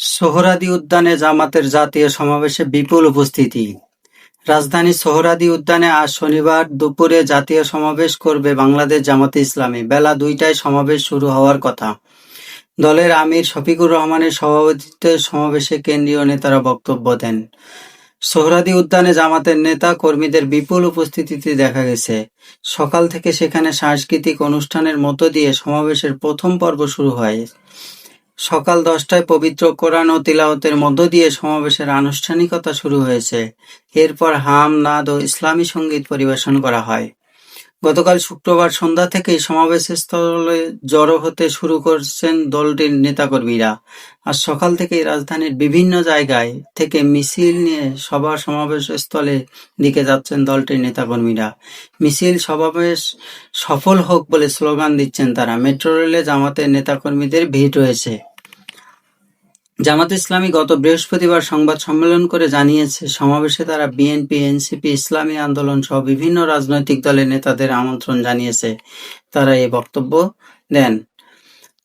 সোহরাদি উদ্যানে জামাতের জাতীয় সমাবেশে বিপুল উপস্থিতি। রাজধানী সোহরাদি উদ্যানে আজ শনিবার দুপুরে জাতীয় সমাবেশ করবে বাংলাদেশ জামাতে ইসলামী। বেলা দুইটায় সমাবেশ শুরু হওয়ার কথা। দলের আমির শফিকুর রহমানের সভাপতিত্বে সমাবেশে কেন্দ্রীয় নেতারা বক্তব্য দেন। সোহরাদি উদ্যানে জামাতের নেতা কর্মীদের বিপুল উপস্থিতিতে দেখা গেছে। সকাল থেকে সেখানে সাংস্কৃতিক অনুষ্ঠানের মতো দিয়ে সমাবেশের প্রথম পর্ব শুরু হয়। সকাল দশটায় পবিত্র কোরআন ও তিলাওয়াতের মধ্য দিয়ে সমাবেশের আনুষ্ঠানিকতা শুরু হয়েছে। এরপর হাম, নাদ ও ইসলামী সংগীত পরিবেশন করা হয়। গতকাল শুক্রবার সন্ধ্যা থেকেই সমাবেশস্থলে জড়ো হতে শুরু করছেন দলটির নেতাকর্মীরা। আর সকাল থেকেই রাজধানীর বিভিন্ন জায়গায় থেকে মিছিল নিয়ে সভা সমাবেশস্থলে দিকে যাচ্ছেন দলটির নেতাকর্মীরা। মিছিল সমাবেশ সফল হোক বলে স্লোগান দিচ্ছেন তারা। মেট্রো রেলে জামাতের নেতাকর্মীদের ভিড় রয়েছে। জামাত ইসলামী গত বৃহস্পতিবার সংবাদ সম্মেলন করে জানিয়েছে, সমাবেশে তারা বিএনপি, এনসিপি, ইসলামী আন্দোলন সহ বিভিন্ন রাজনৈতিক দলের নেতাদের আমন্ত্রণ জানিয়েছে। তারা এ বক্তব্য দেন।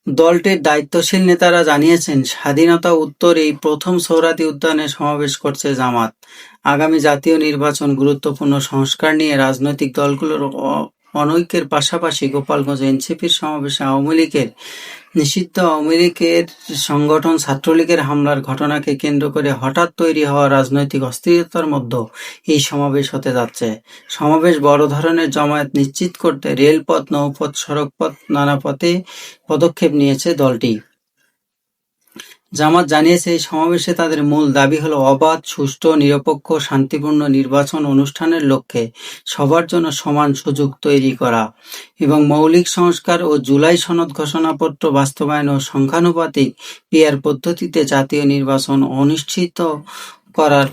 দলটির দায়িত্বশীল নেতারা জানিয়েছেন, স্বাধীনতা উত্তর এই প্রথম সৌরাদি উদ্যানে সমাবেশ করছে জামাত। আগামী জাতীয় নির্বাচন গুরুত্বপূর্ণ সংস্কার নিয়ে রাজনৈতিক দলগুলোর অনৈক্যের পাশাপাশি গোপালগঞ্জ এনসিপির সমাবেশে আওয়ামী লীগের নিষিদ্ধ আওয়ামী লীগের সংগঠন ছাত্রলীগের হামলার ঘটনাকে কেন্দ্র করে হঠাৎ তৈরি হওয়া রাজনৈতিক অস্থিরতার মধ্যে এই সমাবেশ হতে যাচ্ছে। সমাবেশ বড় ধরনের জমায়েত নিশ্চিত করতে রেলপথ, নৌপথ, সড়কপথ নানা পথে পদক্ষেপ নিয়েছে দলটি। জামাত জানিয়েছে, এই সমাবেশে তাদের মূল দাবি হলো অবাধ, সুষ্ঠু, নিরপেক্ষ, শান্তিপূর্ণ নির্বাচন অনুষ্ঠানের লক্ষ্যে সবার জন্য সমান সুযোগ তৈরি করা এবং মৌলিক সংস্কার ও জুলাই সনদ ঘোষণাপত্র বাস্তবায়ন ও সংখ্যানুপাতিক পিয়ার পদ্ধতিতে জাতীয় নির্বাচন অনুষ্ঠিত করার